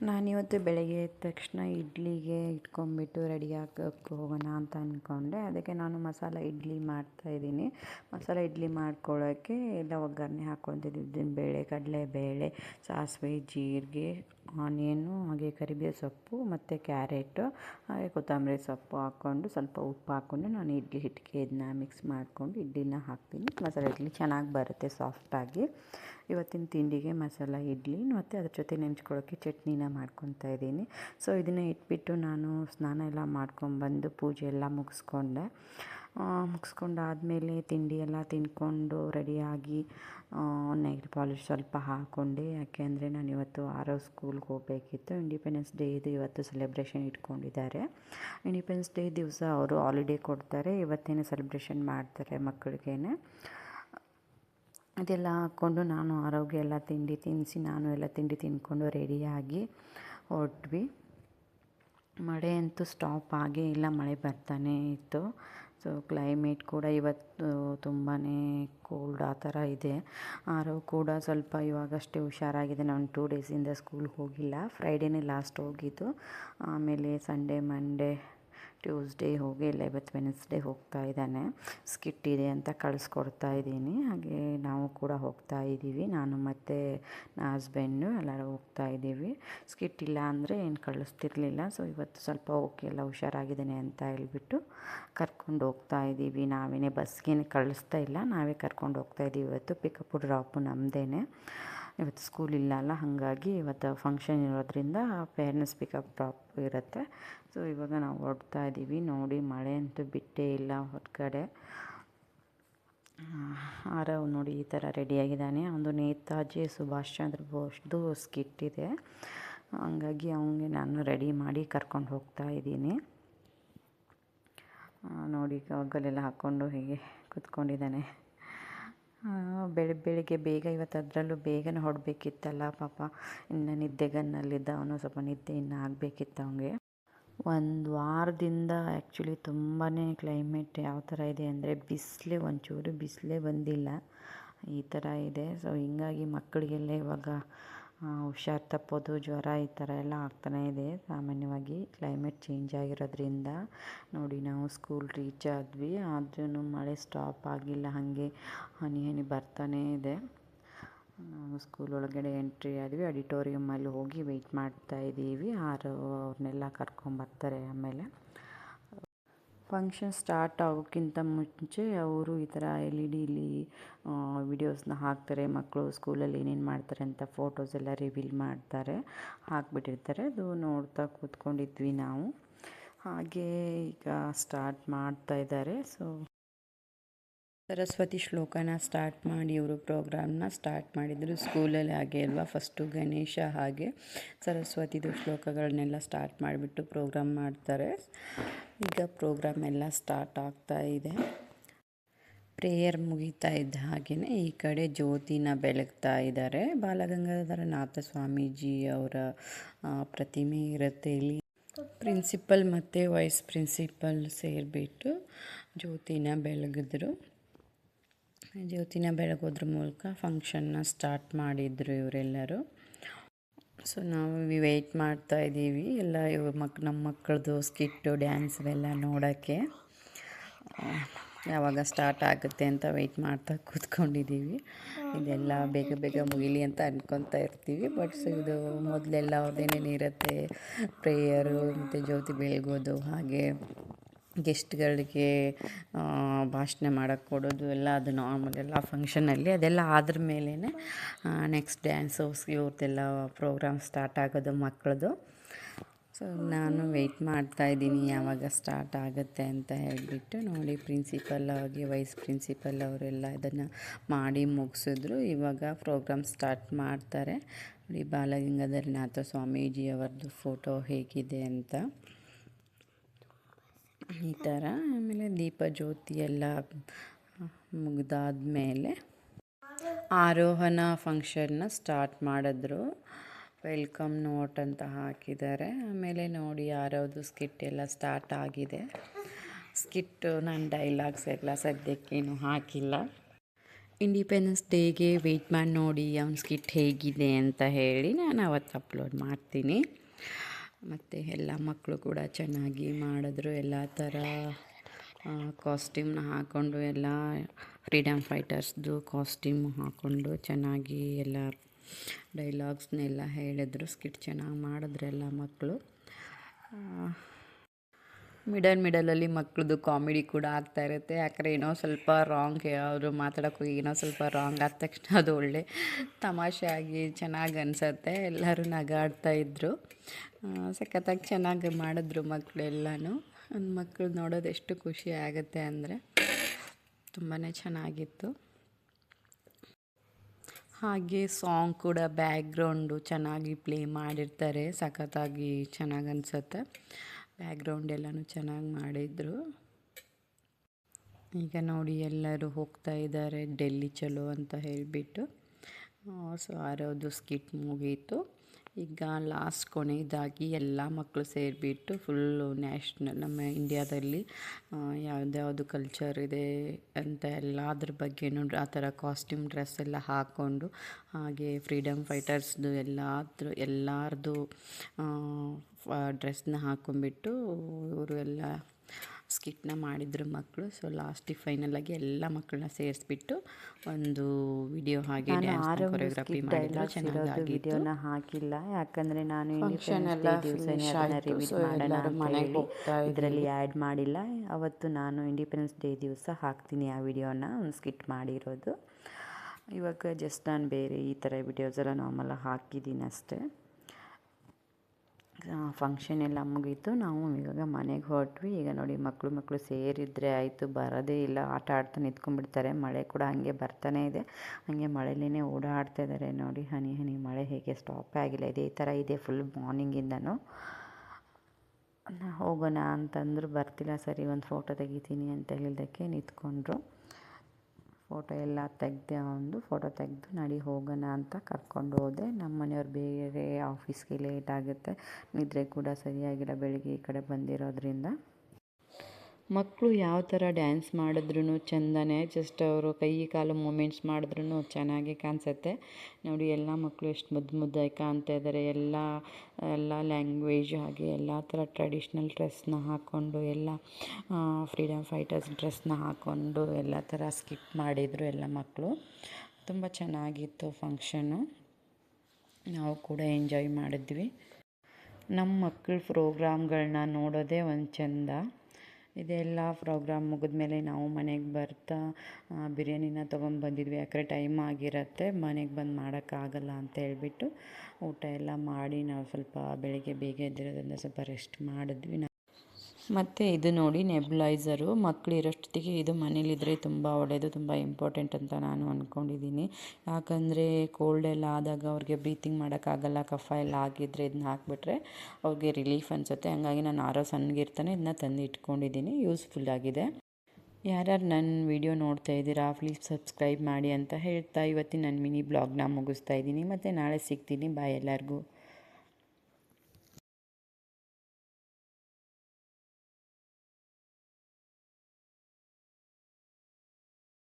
ನಾನಿವತ್ತು ಬೆಳಗ್ಗೆ ಎದ್ದ ತಕ್ಷಣ ಇಡ್ಲಿಗೆ ಇಟ್ಕೊಂಡ್ಬಿಟ್ಟು ರೆಡಿ ಹಾಕೋಕ್ಕೆ ಹೋಗೋಣ ಅಂತ ಅಂದ್ಕೊಂಡೆ ಅದಕ್ಕೆ ನಾನು ಮಸಾಲ ಇಡ್ಲಿ ಮಾಡ್ತಾಯಿದ್ದೀನಿ ಮಸಾಲ ಇಡ್ಲಿ ಮಾಡ್ಕೊಳ್ಳೋಕ್ಕೆ ಎಲ್ಲ ಒಗ್ಗರಣೆ ಬೇಳೆ ಕಡಲೆ ಬೇಳೆ ಸಾಸಿವೆ, ಜೀರಿಗೆ ಆನಿಯನ್ನು, ಹಾಗೆ ಕರಿಬೇವು ಸೊಪ್ಪು, ಮತ್ತು ಕ್ಯಾರೆಟು, ಹಾಗೆ ಕೊತ್ತಂಬರಿ ಸೊಪ್ಪು ಹಾಕ್ಕೊಂಡು ಸ್ವಲ್ಪ ಉಪ್ಪು ಹಾಕ್ಕೊಂಡು ನಾನು ಇಡ್ಲಿ ಹಿಟ್ಟಿಗೆ ಇದನ್ನ ಮಿಕ್ಸ್ ಮಾಡಿಕೊಂಡು ಇಡ್ಲಿನ ಹಾಕ್ತೀನಿ. ಮಸಾಲೆ ಇಡ್ಲಿ ಚೆನ್ನಾಗಿ ಬರುತ್ತೆ ಸಾಫ್ಟಾಗಿ ಇವತ್ತಿನ ತಿಂಡಿಗೆ ಮಸಾಲ, ಇಡ್ಲಿ, ಮತ್ತು ಅದ್ರ ಜೊತೆ ನೆಂಚ್ಕೊಳ್ಳೋಕ್ಕೆ ಚಟ್ನಿನ ಮಾಡ್ಕೊತಾ ಇದ್ದೀನಿ. ಸೊ ಇದನ್ನು ಇಟ್ಬಿಟ್ಟು ನಾನು ಸ್ನಾನ ಎಲ್ಲ ಮಾಡ್ಕೊಂಬಂದು ಪೂಜೆ ಎಲ್ಲ ಮುಗಿಸ್ಕೊಂಡೆ. ಮುಗಿಸ್ಕೊಂಡಾದ್ಮೇಲೆ ತಿಂಡಿ ಎಲ್ಲ ತಿಂದ್ಕೊಂಡು ರೆಡಿಯಾಗಿ ನೈಲ್ ಪಾಲಿಶ್ ಸ್ವಲ್ಪ ಹಾಕ್ಕೊಂಡೆ ಯಾಕೆ ಅಂದರೆ ನಾನು ಇವತ್ತು ಆರೋ ಸ್ಕೂಲ್ಗೆ ಹೋಗಬೇಕಿತ್ತು. ಇಂಡಿಪೆಂಡೆನ್ಸ್ ಡೇ ಇದು ಇವತ್ತು ಸೆಲೆಬ್ರೇಷನ್ ಇಟ್ಕೊಂಡಿದ್ದಾರೆ. ಇಂಡಿಪೆಂಡೆನ್ಸ್ ಡೇ ದಿವಸ ಅವರು ಹಾಲಿಡೇ ಕೊಡ್ತಾರೆ. ಇವತ್ತೇನೆ ಸೆಲೆಬ್ರೇಷನ್ ಮಾಡ್ತಾರೆ ಮಕ್ಕಳಿಗೇನೆ. ಅದೆಲ್ಲ ಹಾಕ್ಕೊಂಡು ನಾನು ಆರೋಗ್ಯ ಎಲ್ಲ ತಿಂಡಿ ತಿನ್ನಿಸಿ ನಾನು ಎಲ್ಲ ತಿಂಡಿ ತಿಂದ್ಕೊಂಡು ರೆಡಿಯಾಗಿ ಹೊರಟ್ವಿ. ಮಳೆ ಅಂತೂ ಸ್ಟಾಪ್ ಆಗೇ ಇಲ್ಲ, ಮಳೆ ಬರ್ತಾನೆ ಇತ್ತು. ಸೊ ಕ್ಲೈಮೇಟ್ ಕೂಡ ಇವತ್ತು ತುಂಬಾ ಕೋಲ್ಡ್ ಆ ಥರ ಇದೆ. ಆರೋ ಕೂಡ ಸ್ವಲ್ಪ ಇವಾಗಷ್ಟೇ ಹುಷಾರಾಗಿದೆ. ನಾನು ಟೂ ಡೇಸಿಂದ ಸ್ಕೂಲ್ಗೆ ಹೋಗಿಲ್ಲ. ಫ್ರೈಡೇನೇ ಲಾಸ್ಟ್ ಹೋಗಿದ್ದು. ಆಮೇಲೆ ಸಂಡೇ ಮಂಡೇ ಟ್ಯೂಸ್ಡೇ ಹೋಗಿ ಲೆವೆತ್ ವೆನ್ಸ್ಡೇ ಹೋಗ್ತಾ ಇದ್ದಾನೆ. ಸ್ಕಿಟ್ ಇದೆ ಅಂತ ಕಳಿಸ್ಕೊಡ್ತಾ ಇದ್ದೀನಿ. ಹಾಗೆ ನಾವು ಕೂಡ ಹೋಗ್ತಾ ಇದ್ದೀವಿ. ನಾನು ಮತ್ತು ನನ್ನ ಹಸ್ಬೆಂಡು ಎಲ್ಲರೂ ಹೋಗ್ತಾ ಇದ್ದೀವಿ. ಸ್ಕಿಟ್ ಇಲ್ಲ ಅಂದರೆ ಏನು ಕಳಿಸ್ತಿರ್ಲಿಲ್ಲ. ಸೊ ಇವತ್ತು ಸ್ವಲ್ಪ ಓಕೆ ಎಲ್ಲ ಹುಷಾರಾಗಿದ್ದಾನೆ ಅಂತ ಹೇಳ್ಬಿಟ್ಟು ಕರ್ಕೊಂಡು ಹೋಗ್ತಾ ಇದ್ದೀವಿ. ನಾವೇ ಬಸ್ಗೇನೆ ಕಳಿಸ್ತಾ ಇಲ್ಲ. ನಾವೇ ಕರ್ಕೊಂಡು ಹೋಗ್ತಾ ಇದ್ದೀವಿ ಇವತ್ತು. ಪಿಕಪ್ಪು ಡ್ರಾಪು ನಮ್ಮದೇ ಇವತ್ತು ಸ್ಕೂಲ್ ಇಲ್ಲ ಅಲ್ಲ, ಹಾಗಾಗಿ ಇವತ್ತು ಫಂಕ್ಷನ್ ಇರೋದ್ರಿಂದ ಪೇರೆಂಟ್ಸ್ ಪಿಕಪ್ ಡ್ರಾಪ್ ಇರುತ್ತೆ. ಸೊ ಇವಾಗ ನಾವು ಹೊರಡ್ತಾ ಇದ್ದೀವಿ ನೋಡಿ ಮಳೆ ಅಂತೂ ಬಿಟ್ಟೇ ಇಲ್ಲ ಹೊರಗಡೆ. ಆರವ್ ನೋಡಿ ಈ ಥರ ರೆಡಿಯಾಗಿದ್ದಾನೆ ಒಂದು ನೇತಾಜಿ, ಸುಭಾಷ್ ಚಂದ್ರ ಬೋಸ್ದು ಸ್ಕಿಟ್ ಇದೆ. ಹಂಗಾಗಿ ಅವನಿಗೆ ನಾನು ರೆಡಿ ಮಾಡಿ ಕರ್ಕೊಂಡು ಹೋಗ್ತಾ ಇದ್ದೀನಿ. ನೋಡಿ ಗಗಲೆಲ್ಲ ಹಾಕ್ಕೊಂಡು ಹೀಗೆ ಕೂತ್ಕೊಂಡಿದ್ದಾನೆ. ಬೆಳ, ಬೆಳಿಗ್ಗೆ ಬೇಗ ಇವತ್ತು ಅದರಲ್ಲೂ ಬೇಗನೆ ಹೊರಡ್ಬೇಕಿತ್ತಲ್ಲ ಪಾಪ. ಇನ್ನು ನಿದ್ದೆಗನ್ನಲ್ಲಿದ್ದ ಅವನು ಸ್ವಲ್ಪ ನಿದ್ದೆ ಇನ್ನು ಆಗಬೇಕಿತ್ತು ಅವನಿಗೆ. ಒಂದು ವಾರದಿಂದ ಆ್ಯಕ್ಚುಲಿ ತುಂಬಾ ಕ್ಲೈಮೇಟ್ ಯಾವ ಥರ ಇದೆ ಅಂದರೆ ಬಿಸಿಲೇ ಒಂಚೂರು, ಬಿಸಿಲೇ ಬಂದಿಲ್ಲ. ಈ ಥರ ಇದೆ. ಸೊ ಹೀಗಾಗಿ ಮಕ್ಕಳಿಗೆಲ್ಲ ಇವಾಗ ಹುಷಾರು ತಪ್ಪೋದು, ಜ್ವರ ಈ ಥರ ಎಲ್ಲ ಆಗ್ತಾನೇ ಇದೆ. ಸಾಮಾನ್ಯವಾಗಿ ಕ್ಲೈಮೇಟ್ ಚೇಂಜ್ ಆಗಿರೋದ್ರಿಂದ ನೋಡಿ ನಾವು ಸ್ಕೂಲ್ ರೀಚ್ ಆದ್ವಿ. ಆದ್ರೂ ಮಳೆ ಸ್ಟಾಪ್ ಆಗಿಲ್ಲ, ಹಾಗೆ ಹನಿ ಹನಿ ಬರ್ತಾನೇ ಇದೆ. ನಾವು ಸ್ಕೂಲ್ ಒಳಗಡೆ ಎಂಟ್ರಿ ಆದ್ವಿ. ಆಡಿಟೋರಿಯಮ್ಮಲ್ಲಿ ಹೋಗಿ ವೆಯ್ಟ್ ಮಾಡ್ತಾ ಇದ್ದೀವಿ. ಆರು ಅವ್ರನ್ನೆಲ್ಲ ಕರ್ಕೊಂಬರ್ತಾರೆ ಆಮೇಲೆ. ಫಂಕ್ಷನ್ ಸ್ಟಾರ್ಟ್ ಆಗೋಕ್ಕಿಂತ ಮುಂಚೆ ಅವರು ಈ ಥರ ಎಲ್ ಇ ಡಿಲಿ ವಿಡಿಯೋಸ್ನ ಹಾಕ್ತಾರೆ ಮಕ್ಕಳು ಸ್ಕೂಲಲ್ಲಿ ಏನೇನು ಮಾಡ್ತಾರೆ ಅಂತ ಫೋಟೋಸ್ ಎಲ್ಲ ರಿವೀಲ್ ಮಾಡ್ತಾರೆ, ಹಾಕ್ಬಿಟ್ಟಿರ್ತಾರೆ. ಅದು ನೋಡ್ತಾ ಕೂತ್ಕೊಂಡಿದ್ವಿ ನಾವು. ಹಾಗೆ ಈಗ ಸ್ಟಾರ್ಟ್ ಮಾಡ್ತಾ ಇದ್ದಾರೆ. ಸೊ ಸರಸ್ವತಿ ಶ್ಲೋಕನ ಸ್ಟಾರ್ಟ್ ಮಾಡಿ, ಇವರು ಪ್ರೋಗ್ರಾಮ್ನ ಸ್ಟಾರ್ಟ್ ಮಾಡಿದರು ಸ್ಕೂಲಲ್ಲಿ ಹಾಗೆ ಅಲ್ವಾ? ಫಸ್ಟು ಗಣೇಶ ಹಾಗೆ ಸರಸ್ವತಿದು ಶ್ಲೋಕಗಳನ್ನೆಲ್ಲ ಸ್ಟಾರ್ಟ್ ಮಾಡಿಬಿಟ್ಟು ಪ್ರೋಗ್ರಾಮ್ ಮಾಡ್ತಾರೆ. ಈಗ ಪ್ರೋಗ್ರಾಮ್ ಎಲ್ಲ ಸ್ಟಾರ್ಟ್ ಆಗ್ತಾ ಇದೆ. ಪ್ರೇಯರ್ ಮುಗಿತಾ ಇದ್ದ ಹಾಗೆಯೇ ಈ ಕಡೆ ಜ್ಯೋತಿನ ಬೆಳಗ್ತಾ ಇದ್ದಾರೆ. ಬಾಲಗಂಗಾಧರ ನಾಥ ಸ್ವಾಮೀಜಿ ಅವರ ಪ್ರತಿಮೆ ಇರುತ್ತೆ ಇಲ್ಲಿ. ಪ್ರಿನ್ಸಿಪಲ್ ಮತ್ತು ವೈಸ್ ಪ್ರಿನ್ಸಿಪಲ್ ಸೇರಿಬಿಟ್ಟು ಜ್ಯೋತಿನ ಬೆಳಗಿದ್ರು. ಜ್ಯೋತಿನ ಬೆಳಗೋದ್ರ ಮೂಲಕ ಫಂಕ್ಷನ್ನ ಸ್ಟಾರ್ಟ್ ಮಾಡಿದರು ಇವರೆಲ್ಲರೂ. ಸೊ ನಾವು ವೆಯ್ಟ್ ಮಾಡ್ತಾ ಇದ್ದೀವಿ. ಎಲ್ಲ ಮಕ್ ನಮ್ಮ ಮಕ್ಕಳದು ಸ್ಕಿಟ್ಟು ಡ್ಯಾನ್ಸ್ ಇವೆಲ್ಲ ನೋಡೋಕ್ಕೆ. ಯಾವಾಗ ಸ್ಟಾರ್ಟ್ ಆಗುತ್ತೆ ಅಂತ ವೆಯ್ಟ್ ಮಾಡ್ತಾ ಕೂತ್ಕೊಂಡಿದ್ದೀವಿ. ಇದೆಲ್ಲ ಬೇಗ ಬೇಗ ಮುಗಿಲಿ ಅಂತ ಅನ್ಕೊತಾ ಇರ್ತೀವಿ. ಬಟ್ ಇದು ಮೊದಲೆಲ್ಲ ಅವ್ರದ್ದೇನೇನಿರುತ್ತೆ ಪ್ರೇಯರು ಮತ್ತು ಜ್ಯೋತಿ ಬೆಳಗೋದು ಹಾಗೆ ಗೆಸ್ಟ್ಗಳಿಗೆ ಭಾಷಣ ಮಾಡೋಕ್ಕೆ ಕೊಡೋದು ಎಲ್ಲ ಅದು ನಾರ್ಮಲ್ ಎಲ್ಲ ಫಂಕ್ಷನಲ್ಲಿ ಅದೆಲ್ಲ ಆದ್ರ ಮೇಲೇ ನೆಕ್ಸ್ಟ್ ಡ್ಯಾನ್ಸು ಇವ್ರದ್ದೆಲ್ಲ ಪ್ರೋಗ್ರಾಮ್ ಸ್ಟಾರ್ಟ್ ಆಗೋದು ಮಕ್ಕಳದು ಸೊ ನಾನು ವೆಯ್ಟ್ ಮಾಡ್ತಾ ಇದ್ದೀನಿ ಯಾವಾಗ ಸ್ಟಾರ್ಟ್ ಆಗುತ್ತೆ ಅಂತ ಹೇಳಿಬಿಟ್ಟು ನೋಡಿ ಪ್ರಿನ್ಸಿಪಲ್ ಆಗಿ ವೈಸ್ ಪ್ರಿನ್ಸಿಪಲ್ ಅವರೆಲ್ಲ ಇದನ್ನು ಮಾಡಿ ಮುಗಿಸಿದ್ರು. ಇವಾಗ ಪ್ರೋಗ್ರಾಮ್ ಸ್ಟಾರ್ಟ್ ಮಾಡ್ತಾರೆ. ನೋಡಿ ಬಾಲಗಂಗಾಧರನಾಥ ಸ್ವಾಮೀಜಿ ಅವರದ್ದು ಫೋಟೋ ಹೇಗಿದೆ ಅಂತ. ಈ ಥರ, ಆಮೇಲೆ ದೀಪ ಜ್ಯೋತಿ ಎಲ್ಲ ಮುಗಿದಾದ್ಮೇಲೆ ಆರೋಹಣ ಫಂಕ್ಷನ್ನ ಸ್ಟಾರ್ಟ್ ಮಾಡಿದ್ರು. ವೆಲ್ಕಮ್ ನೋಟ್ ಅಂತ ಹಾಕಿದ್ದಾರೆ. ಆಮೇಲೆ ನೋಡಿ ಯಾರ್ಯಾವುದು ಸ್ಕಿಟ್ ಎಲ್ಲ ಸ್ಟಾರ್ಟ್ ಆಗಿದೆ. ಸ್ಕಿಟ್ಟು ನನ್ನ ಡೈಲಾಗ್ಸ್ ಎಲ್ಲ ಸದ್ಯಕ್ಕೇನು ಹಾಕಿಲ್ಲ. ಇಂಡಿಪೆಂಡೆನ್ಸ್ ಡೇಗೆ ವೆಯ್ಟ್ ಮಾಡಿ ನೋಡಿ, ಅವ್ನ ಸ್ಕಿಟ್ ಹೇಗಿದೆ ಅಂತ ಹೇಳಿ ನಾನು ಅವತ್ತು ಅಪ್ಲೋಡ್ ಮಾಡ್ತೀನಿ. ಮತ್ತು ಎಲ್ಲ ಮಕ್ಕಳು ಕೂಡ ಚೆನ್ನಾಗಿ ಮಾಡಿದ್ರು. ಎಲ್ಲ ಥರ ಕಾಸ್ಟ್ಯೂಮ್ನ ಹಾಕ್ಕೊಂಡು ಎಲ್ಲ ಫ್ರೀಡಮ್ ಫೈಟರ್ಸ್ದು ಕಾಸ್ಟ್ಯೂಮ್ ಹಾಕ್ಕೊಂಡು ಚೆನ್ನಾಗಿ ಎಲ್ಲ ಡೈಲಾಗ್ಸ್ನೆಲ್ಲ ಹೇಳಿದ್ರು. ಸ್ಕಿಟ್ ಚೆನ್ನಾಗಿ ಮಾಡಿದ್ರು ಎಲ್ಲ ಮಕ್ಕಳು ಮಿಡಲ್ ಮಿಡಲಲ್ಲಿ ಮಕ್ಳದ್ದು ಕಾಮಿಡಿ ಕೂಡ ಆಗ್ತಾ ಇರುತ್ತೆ. ಯಾಕಂದರೆ ಏನೋ ಸ್ವಲ್ಪ ರಾಂಗ್ ಅವರು ಮಾತಾಡೋಕ್ಕೋಗಿ ಏನೋ ಸ್ವಲ್ಪ ರಾಂಗ್ ಆದ ತಕ್ಷಣ ಅದು ಒಳ್ಳೆ ತಮಾಷೆಯಾಗಿ ಚೆನ್ನಾಗಿ ಅನಿಸತ್ತೆ. ಎಲ್ಲರೂ ನಗಾಡ್ತಾ ಇದ್ದರು ಸಖತ್ತಾಗಿ ಚೆನ್ನಾಗಿ ಮಾಡಿದ್ರು ಮಕ್ಕಳೆಲ್ಲನೂ ಮಕ್ಕಳು ನೋಡೋದು ಎಷ್ಟು ಖುಷಿ ಆಗುತ್ತೆ ಅಂದರೆ ತುಂಬಾ ಚೆನ್ನಾಗಿತ್ತು. ಹಾಗೆ ಸಾಂಗ್ ಕೂಡ ಬ್ಯಾಕ್ಗ್ರೌಂಡು ಚೆನ್ನಾಗಿ ಪ್ಲೇ ಮಾಡಿರ್ತಾರೆ. ಸಖತ್ತಾಗಿ ಚೆನ್ನಾಗಿ ಅನಿಸುತ್ತೆ. ಬ್ಯಾಕ್ಗ್ರೌಂಡ್ ಎಲ್ಲನೂ ಚೆನ್ನಾಗಿ ಮಾಡಿದರು. ಈಗ ನೋಡಿ ಎಲ್ಲರೂ ಹೋಗ್ತಾ ಇದ್ದಾರೆ, ಡೆಲ್ಲಿ ಚಲೋ ಅಂತ ಹೇಳಿಬಿಟ್ಟು. ಸೊ ಆರೋದು ಸ್ಕಿಟ್ ಮುಗೀತು. ಈಗ ಲಾಸ್ಟ್ ಕೊನೆಯದಾಗಿ ಎಲ್ಲ ಮಕ್ಕಳು ಸೇರಿಬಿಟ್ಟು ಫುಲ್ಲು ನ್ಯಾಷನಲ್ ನಮ್ಮ ಇಂಡಿಯಾದಲ್ಲಿ ಯಾವ್ದ್ಯಾವುದು ಕಲ್ಚರ್ ಇದೆ ಅಂತ ಎಲ್ಲ ಅದ್ರ ಬಗ್ಗೆನೂ ಆ ಥರ ಕಾಸ್ಟ್ಯೂಮ್ ಡ್ರೆಸ್ ಎಲ್ಲ ಹಾಕ್ಕೊಂಡು ಹಾಗೆ ಫ್ರೀಡಮ್ ಫೈಟರ್ಸ್ದು ಎಲ್ಲದ್ರ, ಎಲ್ಲರದು ಡ್ರೆಸ್ನ ಹಾಕ್ಕೊಂಬಿಟ್ಟು ಇವರು ಎಲ್ಲ ಸ್ಕಿಟ್ನ ಮಾಡಿದ್ರು ಮಕ್ಕಳು. ಸೊ ಲಾಸ್ಟಿಗೆ ಫೈನಲಾಗಿ ಎಲ್ಲ ಮಕ್ಕಳನ್ನ ಸೇರಿಸ್ಬಿಟ್ಟು ಒಂದು ವಿಡಿಯೋ ಹಾಗೆ ಕೊರಿಯೋಗ್ರಫಿ ಮಾಡಿದ್ರು. ಹಾಕಿಲ್ಲ. ಯಾಕಂದರೆ ನಾನು ಇದರಲ್ಲಿ ಆ್ಯಡ್ ಮಾಡಿಲ್ಲ. ಅವತ್ತು ನಾನು ಇಂಡಿಪೆಂಡೆನ್ಸ್ ಡೇ ದಿವಸ ಹಾಕ್ತೀನಿ ಆ ವಿಡಿಯೋನ ಒಂದು ಸ್ಕಿಟ್ ಮಾಡಿರೋದು. ಇವಾಗ ಜಸ್ಟ್ ನಾನು ಬೇರೆ ಈ ಥರ ವಿಡಿಯೋಸ್ ಎಲ್ಲ ನಾರ್ಮಲ್ ಹಾಕಿದ್ದೀನಿ ಅಷ್ಟೇ. ಫಂಕ್ಷನ್ ಎಲ್ಲ ಮುಗೀತು. ನಾವು ಇವಾಗ ಮನೆಗೆ ಹೊರಟ್ವಿ. ಈಗ ನೋಡಿ ಮಕ್ಕಳು ಮಕ್ಕಳು ಸೇರಿದರೆ ಆಯಿತು, ಬರೋದೇ ಇಲ್ಲ. ಆಟ ಆಡ್ತಾ ನಿಂತ್ಕೊಂಡ್ಬಿಡ್ತಾರೆ. ಮಳೆ ಕೂಡ ಹಂಗೆ ಬರ್ತಾನೆ ಇದೆ. ಹಂಗೆ ಮಳೆಲೇ ಓಡಾಡ್ತಾ ಇದ್ದಾರೆ ನೋಡಿ ಹನಿ ಹನಿ ಮಳೆ ಹೇಗೆ ಸ್ಟಾಪೇ ಆಗಿಲ್ಲ. ಇದೆ ಈ ಥರ ಇದೆ ಫುಲ್ ಮಾರ್ನಿಂಗಿಂದನೂ ಹೋಗೋಣ ಅಂತಂದ್ರು ಬರ್ತಿಲ್ಲ. ಸರಿ, ಒಂದು ಫೋಟೋ ತೆಗಿತೀನಿ ಅಂತ ಹೇಳಿದ್ದಕ್ಕೆ ನಿಂತ್ಕೊಂಡ್ರು. ಫೋಟೋ ಎಲ್ಲ ತೆಗ್ದು ಫೋಟೋ ತೆಗೆದು ನಡಿ ಹೋಗೋಣ ಅಂತ ಕರ್ಕೊಂಡು ಹೋದೆ. ನಮ್ಮ ಮನೆಯವ್ರು ಬೇರೆ ಆಫೀಸ್ಗೆ ಲೇಟ್ ಆಗುತ್ತೆ. ನಿದ್ರೆ ಕೂಡ ಸರಿಯಾಗಿಲ್ಲ, ಬೆಳಿಗ್ಗೆ ಈ ಕಡೆ ಬಂದಿರೋದ್ರಿಂದ. ಮಕ್ಕಳು ಯಾವ ಥರ ಡ್ಯಾನ್ಸ್ ಮಾಡಿದ್ರು ಚೆಂದನೇ ಜಸ್ಟ್ ಅವರು ಕೈ ಕಾಲು ಮೂಮೆಂಟ್ಸ್ ಮಾಡಿದ್ರು ಚೆನ್ನಾಗಿ ಕಾಣಿಸುತ್ತೆ. ನೋಡಿ, ಎಲ್ಲ ಮಕ್ಕಳು ಎಷ್ಟು ಮುದ್ದು ಮುದ್ದಾಗಿ ಕಾಣ್ತಾ ಇದ್ದಾರೆ ಎಲ್ಲ ಎಲ್ಲ ಲ್ಯಾಂಗ್ವೇಜ್ ಹಾಗೆ ಎಲ್ಲ ಥರ ಟ್ರೆಡಿಷ್ನಲ್ ಡ್ರೆಸ್ನ ಹಾಕ್ಕೊಂಡು ಎಲ್ಲ ಫ್ರೀಡಮ್ ಫೈಟರ್ಸ್ ಡ್ರೆಸ್ನ ಹಾಕ್ಕೊಂಡು ಎಲ್ಲ ಥರ ಸ್ಕಿಪ್ ಮಾಡಿದರು ಎಲ್ಲ ಮಕ್ಕಳು ತುಂಬ ಚೆನ್ನಾಗಿತ್ತು ಫಂಕ್ಷನು ನಾವು ಕೂಡ ಎಂಜಾಯ್ ಮಾಡಿದ್ವಿ. ನಮ್ಮ ಮಕ್ಕಳ ಪ್ರೋಗ್ರಾಮ್ಗಳನ್ನ ನೋಡೋದೇ ಒಂದು ಚೆಂದ. ಇದೆಲ್ಲ ಪ್ರೋಗ್ರಾಮ್ ಮುಗಿದ್ಮೇಲೆ ನಾವು ಮನೆಗೆ ಬರ್ತಾ ಬಿರಿಯಾನಿನ ತೊಗೊಂಬಂದಿದ್ವಿ ಯಾಕಂದರೆ ಟೈಮ್ ಆಗಿರುತ್ತೆ, ಮನೆಗೆ ಬಂದು ಮಾಡೋಕ್ಕಾಗಲ್ಲ ಅಂತ ಹೇಳಿಬಿಟ್ಟು ಊಟ ಎಲ್ಲ ಮಾಡಿ ನಾವು ಸ್ವಲ್ಪ ಬೆಳಗ್ಗೆ ಬೇಗ ಎದ್ದಿರೋದ್ರಿಂದ ಸ್ವಲ್ಪ ರೆಸ್ಟ್ ಮಾಡಿದ್ವಿ. ಮತ್ತು ಇದು ನೋಡಿ ನೆಬ್ಲೈಸರು ಮಕ್ಕಳು ಇರೋಷ್ಟೊತ್ತಿಗೆ ಇದು ಮನೇಲಿದ್ದರೆ ತುಂಬ ಒಳ್ಳೆಯದು ತುಂಬ ಇಂಪಾರ್ಟೆಂಟ್ ಅಂತ ನಾನು ಅಂದ್ಕೊಂಡಿದ್ದೀನಿ ಯಾಕಂದರೆ ಕೋಲ್ಡ್ ಎಲ್ಲ ಆದಾಗ ಅವ್ರಿಗೆ ಬ್ರೀತಿಂಗ್ ಮಾಡೋಕ್ಕಾಗಲ್ಲ, ಕಫ ಎಲ್ಲ ಆಗಿದ್ದರೆ ಇದನ್ನ ಹಾಕಿಬಿಟ್ರೆ ಅವ್ರಿಗೆ ರಿಲೀಫ್ ಅನಿಸುತ್ತೆ. ಹಂಗಾಗಿ ನಾನು ಆರೋ ಸಣ್ಣಗಿರ್ತಾನೆ ಇದನ್ನ ತಂದು ಇಟ್ಕೊಂಡಿದ್ದೀನಿ. ಯೂಸ್ಫುಲ್ ಆಗಿದೆ. ಯಾರ್ಯಾರು ನನ್ನ ವಿಡಿಯೋ ನೋಡ್ತಾ ಇದ್ದೀರಾ ಪ್ಲೀಸ್ ಸಬ್ಸ್ಕ್ರೈಬ್ ಮಾಡಿ ಅಂತ ಹೇಳ್ತಾ ಇವತ್ತಿನ ನನ್ನ ಮಿನಿ ಬ್ಲಾಗ್ನ ಮುಗಿಸ್ತಾ ಇದ್ದೀನಿ. ಮತ್ತು ನಾಳೆ ಸಿಗ್ತೀನಿ. ಬಾಯ್ ಎಲ್ಲರಿಗೂ.